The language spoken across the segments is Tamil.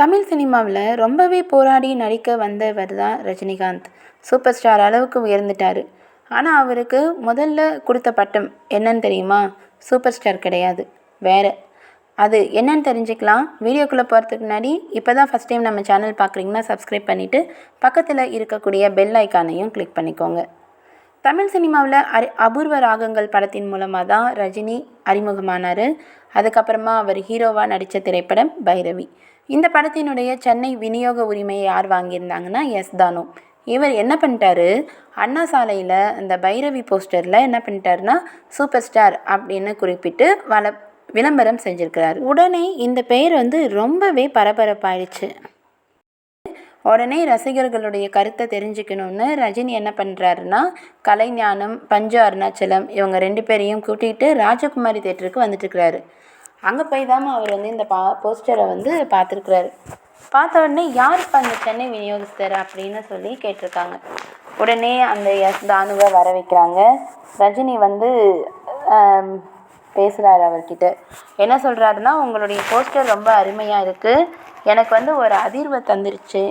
தமிழ் சினிமாவில் ரொம்பவே போராடி நடிக்க வந்தவர் தான் ரஜினிகாந்த். சூப்பர் ஸ்டார் அளவுக்கு உயர்ந்துட்டார். ஆனால் அவருக்கு முதல்ல கொடுத்த பட்டம் என்னன்னு தெரியுமா? சூப்பர் ஸ்டார் கிடையாது. வேறு. அது என்னன்னு தெரிஞ்சுக்கலாம். வீடியோக்குள்ளே போகிறதுக்கு முன்னாடி இப்போ தான் ஃபஸ்ட் டைம் நம்ம சேனல் பார்க்குறீங்கன்னா சப்ஸ்கிரைப் பண்ணிவிட்டு பக்கத்தில் இருக்கக்கூடிய பெல் ஐக்கானையும் கிளிக் பண்ணிக்கோங்க. தமிழ் சினிமாவில் அரி அபூர்வ ராகங்கள் படத்தின் மூலமாக தான் ரஜினி அறிமுகமானார். அதுக்கப்புறமா அவர் ஹீரோவாக நடித்த திரைப்படம் பைரவி. இந்த படத்தினுடைய சென்னை விநியோக உரிமையை யார் வாங்கியிருந்தாங்கன்னா எஸ் தானு. இவர் என்ன பண்ணிட்டாரு? அண்ணா சாலையில் அந்த பைரவி போஸ்டரில் என்ன பண்ணிட்டாருன்னா சூப்பர் ஸ்டார் அப்படின்னு குறிப்பிட்டு வள விளம்பரம் செஞ்சுருக்கிறார். உடனே இந்த பெயர் வந்து ரொம்பவே பரபரப்பாயிடுச்சு. உடனே ரசிகர்களுடைய கருத்தை தெரிஞ்சுக்கணுன்னு ரஜினி என்ன பண்ணுறாருன்னா கலைஞானம் பஞ்சு அருணாச்சலம் இவங்க ரெண்டு பேரையும் கூட்டிகிட்டு ராஜகுமாரி தேட்டருக்கு வந்துட்டுருக்கிறாரு. அங்கே போய் தான் அவர் வந்து இந்த பா போஸ்டரை வந்து பார்த்துருக்குறாரு. பார்த்த உடனே யார் இப்போ அந்த சென்னை விநியோகஸ்தர்? அப்படின்னு சொல்லி கேட்டிருக்காங்க. உடனே அந்த எஸ் தானுவை வர வைக்கிறாங்க. ரஜினி வந்து பேசுகிறாரு அவர்கிட்ட. என்ன சொல்கிறாருன்னா உங்களுடைய போஸ்டர் ரொம்ப அருமையாக இருக்குது எனக்கு வந்து ஒரு அதிர்வை தந்துருச்சு.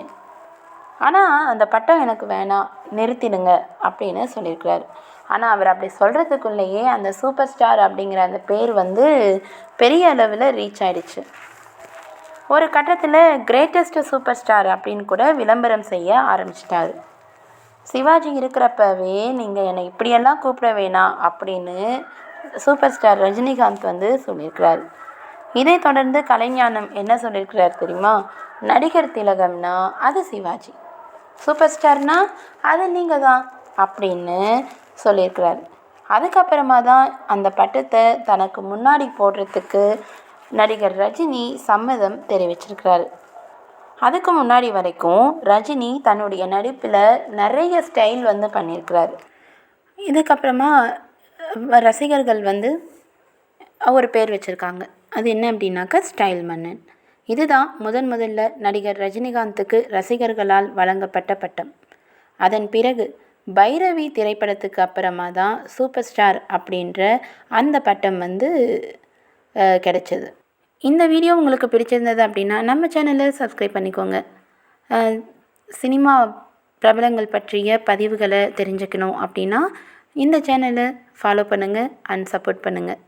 ஆனால் அந்த பட்டம் எனக்கு வேணாம் நிறுத்திடுங்க அப்படின்னு சொல்லியிருக்கிறார். ஆனால் அவர் அப்படி சொல்கிறதுக்குள்ளேயே அந்த சூப்பர் ஸ்டார் அப்படிங்கிற அந்த பேர் வந்து பெரிய அளவில் ரீச் ஆயிடுச்சு. ஒரு கட்டத்தில் கிரேட்டஸ்ட் சூப்பர் ஸ்டார் அப்படின்னு கூட விளம்பரம் செய்ய ஆரம்பிச்சிட்டாரு. சிவாஜி இருக்கிறப்பவே நீங்கள் என்னை இப்படியெல்லாம் கூப்பிட வேணாம் அப்படின்னு சூப்பர் ஸ்டார் ரஜினிகாந்த் வந்து சொல்லியிருக்கிறார். இதை தொடர்ந்து கலைஞானம் என்ன சொல்லியிருக்கிறார் தெரியுமா? நடிகர் திலகம்னா அது சிவாஜி. சூப்பர் ஸ்டார்னா அது நீங்கள் தான் அப்படின்னு சொல்லியிருக்கிறாரு. அதுக்கப்புறமா தான் அந்த பட்டத்தை தனக்கு முன்னாடி போடுறதுக்கு நடிகர் ரஜினி சம்மதம் தெரிவிச்சிருக்கிறார். அதுக்கு முன்னாடி வரைக்கும் ரஜினி தன்னுடைய நடிப்பில் நிறைய ஸ்டைல் வந்து பண்ணியிருக்கிறார். இதுக்கப்புறமா ரசிகர்கள் வந்து ஒரு பேர் வச்சுருக்காங்க. அது என்ன அப்படின்னாக்கா ஸ்டைல் மன்னன். இதுதான் முதன் முதல்ல நடிகர் ரஜினிகாந்துக்கு ரசிகர்களால் வழங்கப்பட்ட பட்டம். அதன் பிறகு பைரவி திரைப்படத்துக்கு அப்புறமா தான் சூப்பர் ஸ்டார் அப்படின்ற அந்த பட்டம் வந்து கிடைச்சது. இந்த வீடியோ உங்களுக்கு பிடிச்சிருந்தது அப்படின்னா நம்ம சேனலை சப்ஸ்கிரைப் பண்ணிக்கோங்க. சினிமா பிரபலங்கள் பற்றிய பதிவுகளை தெரிஞ்சுக்கணும் அப்படின்னா இந்த சேனலை ஃபாலோ பண்ணுங்கள் அண்ட் சப்போர்ட் பண்ணுங்கள்